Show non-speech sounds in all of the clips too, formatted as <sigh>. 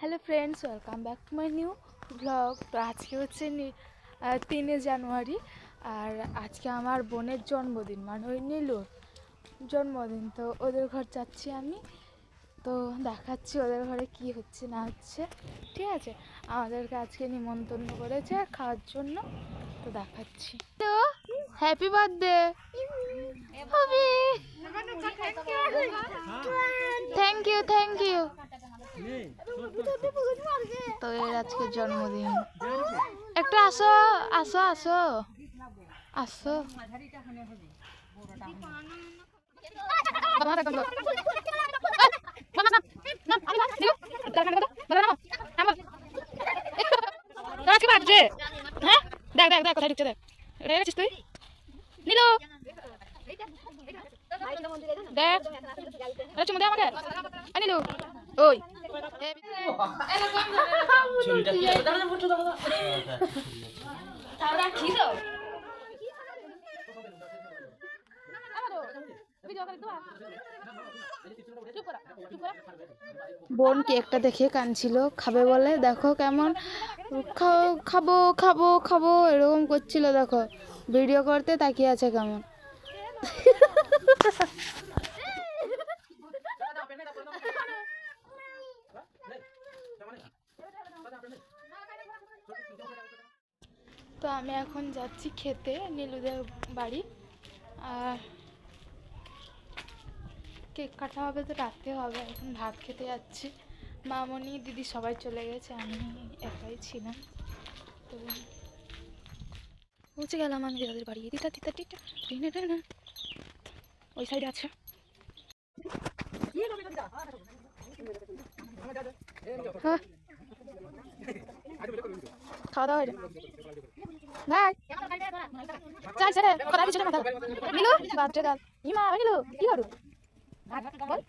Hello friends welcome back to my new blog তো আজকে হচ্ছে তিনে জানুয়ারি আর আজকে আমার বোনের জন্মদিন মানে ওই নীলুর জন্মদিন। তো ওদের ঘর যাচ্ছি আমি তো দেখাচ্ছি ওদের ঘরে কি হচ্ছে না হচ্ছে। ঠিক আছে? আমাদেরকে আজকে নিমন্ত্রণ করেছে খাওয়ার জন্য তো দেখাচ্ছি। তো happy birthday thank you thank you তো এর আজকে জন্মদিন। একটু আসো আসো আসো। আসো। হ্যাঁ? দেখ দেখ দেখ কোথায় ঢুকছে দেখ। রে গেছিস তুই? নিলো। দেখ। চুমু দে আমাকে। নিলো। ওই। বোন কেকটা দেখে কানছিল খাবে বলে দেখো কেমন। খাব খাব খাব। এরকম করছিল দেখো। ভিডিও করতে তাকিয়ে আছে কেমন। তো আমি এখন যাচ্ছি খেতে, নীলুদের বাড়ি। আর কেক কাটা হবে তো রাতে হবে, এখন ভাত খেতে যাচ্ছি। মামনি, দিদি সবাই চলে গেছে, আমি একাই ছিলাম। তো পৌঁছে গেলাম আমি দিদাদের বাড়ি। দিদা দিদা দিদা টিনা টিনা ওই সাইডে আছে। হ্যাঁ। খাওয়া দাওয়া ভাই চাই ছেড়ে কথা কিছু কথা নিলু বাপরে গাল ইমা নিলু কি করু বল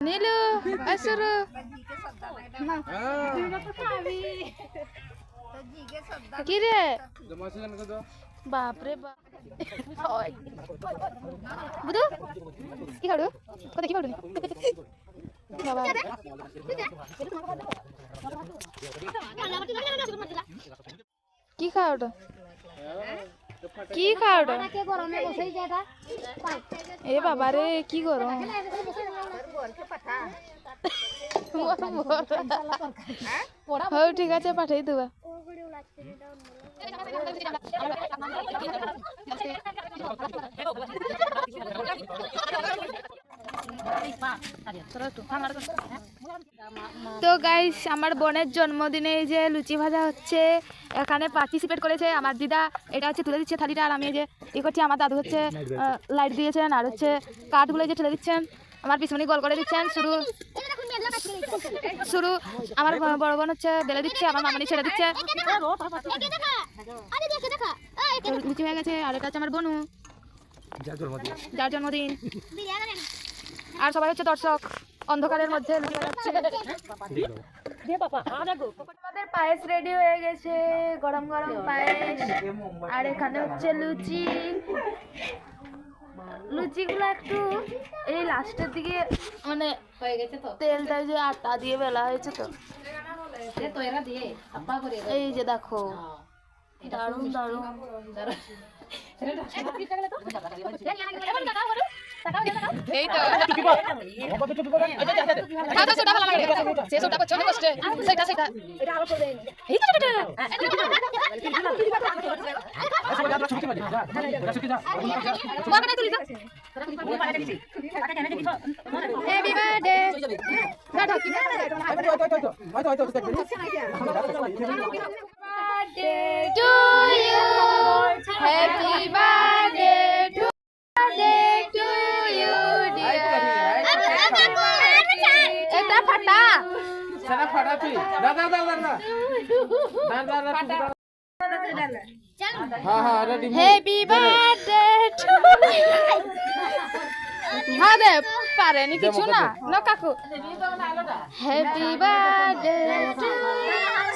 নীলু আসুরু কি রে বাপরে বাপ। বুধু কি খাওড়ু কোথায় কি বাবা কি খাও ওটা কি খাও ওটা এ বাবা রে কি গরম হଉ ঠিক আছে পাঠাই দেবা তো গাইস আমার বোনের জন্মদিনে এই যে লুচি ভাজা হচ্ছে এখানে পার্টিসিপেট করেছে আমার দিদা। এটা হচ্ছে তুলে দিচ্ছে থালিটা আর আমি এই যে ই করছি আমার দাদু হচ্ছে লাইট দিয়েছেন আর হচ্ছে কাঠগুলো এই যে ঠেলে দিচ্ছেন। আমার পিছনে গোল করে দিচ্ছেন শুরু। শুরু। আমার বড় বোন হচ্ছে বেলে দিচ্ছে আমার মামানি ছেড়ে দিচ্ছে। লুচি হয়ে গেছে আর এটা হচ্ছে আমার বোনু। যার জন্মদিন। <laughs> <laughs> আর সবাই হচ্ছে দর্শক অন্ধকারের মধ্যে আমাদের পায়েস রেডি হয়ে গেছে গরম গরম পায়েস আর এখানে হচ্ছে লুচি লুচিগুলো একটু এই লাস্টের দিকে মানে হয়ে গেছে তো তেলটা যে আটা দিয়ে বেলা হয়েছে তো এই যে দেখো দারুণ দারুণ এই তো। দাদা সেটা ভালো লাগে। সে সেটা করছে। অনেক কষ্টে সেটা সেটা। এই তো সেটা ওখানে তুলি দাও happy birthday birthday to you. Happy birthday happy birthday to হ্যাঁ দে পারেনি কিছু না। না কাকু। হ্যাপি বার্থডে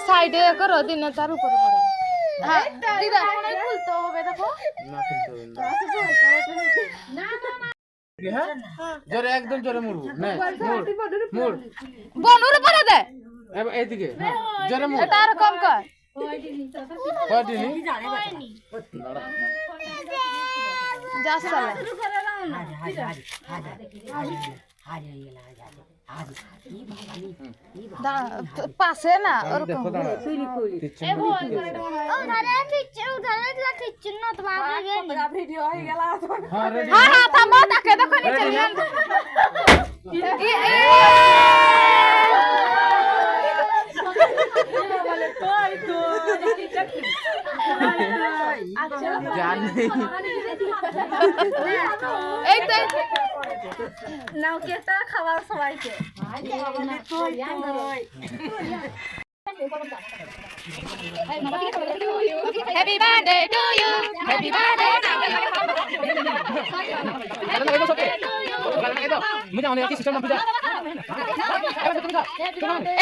সাইডে করো দিনে তার উপরে পড়ে। হ্যাঁ দিদা। খুলতে হবে দেখো কি হ্যাঁ জোরে একদম জোরে মুড়বো মুড় বনুর উপরে দে। এইদিকে হ্যাঁ জোরে মুড়। এটা আর কম কর। দা- পাশে না ওরকম দেখো জানি এই তো এই তো। Happy birthday to you. Happy birthday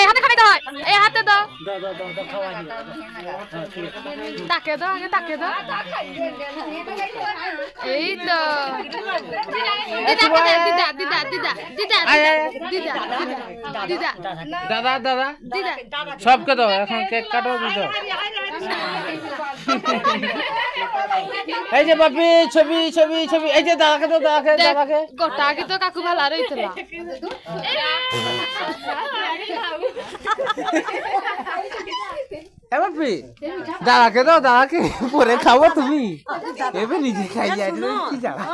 হাতে এই হাতে দাও তাকে দাও তাকে দাও এই তো দিদা দিদা দিদা দিদা দিদা দিদা দিদা দাদা দাদা দিদা সবকে দাও এখন কেক কাটো দিতে এই যে বাপি ছবি ছবি ছবি। এই যে দাদাকে তো দাদাকে দাদাকে। গোটা আগে তো কাকু ভালো আর হইতো এ বাপি দাদাকে দাও দাদাকে। পরে খাব তুমি। এবার নিজে খাই যাই কি জানা?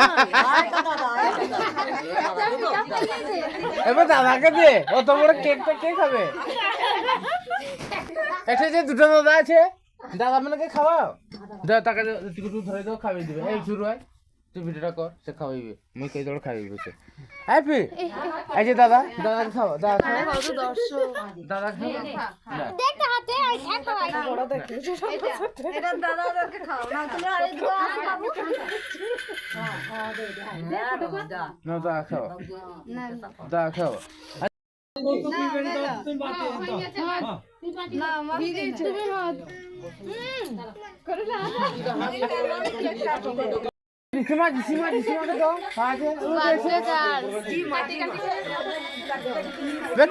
এবার দাদাকে দে অত বড় কেকটা কে খাবে? এটা যে দুটো দাদা আছে দাদা মানে খাওয়াও? দাদা তাকে একটু ধরে দাও খাইয়ে দিবে এই শুরু হয় তুই ভিডিওটা কর সে খাওয়াইবে মুই কই দৌড় খাইবে সে হ্যাপি এই যে দাদা দাদা খাও দাদা খাও কত দর্শক দাদা খাও না। না দাদা খাও দাদা খাও দিসিমা দিসিমা দিসিমাকে দাও আগে বে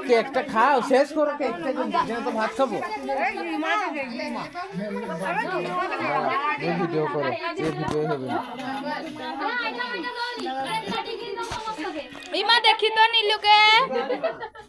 কেকটা খাও শেষ করো কেকটা যেন তো ভাত খাব। ভিডিও করো ভিডিও হবে ইমা দেখি তো নীলুকে।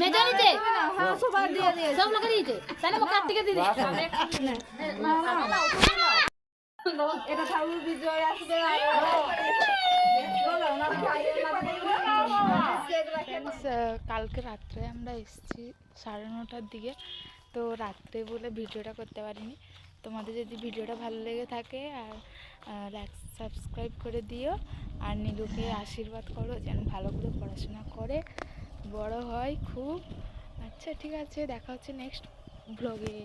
মেজো নিতে সব লোকে দিয়েছে। তাহলে ও কার্তিকে দিয়ে Friends, আহ, কালকে রাত্রে আমরা এসেছি সাড়ে নটার দিকে। তো রাত্রে বলে ভিডিওটা করতে পারিনি। তোমাদের যদি ভিডিওটা ভালো লেগে থাকে আর লাইক সাবস্ক্রাইব করে দিও। আর নীলুকে আশীর্বাদ করো যেন ভালো করে পড়াশোনা করে। বড় হয় খুব। আচ্ছা ঠিক আছে দেখা হচ্ছে নেক্সট ব্লগে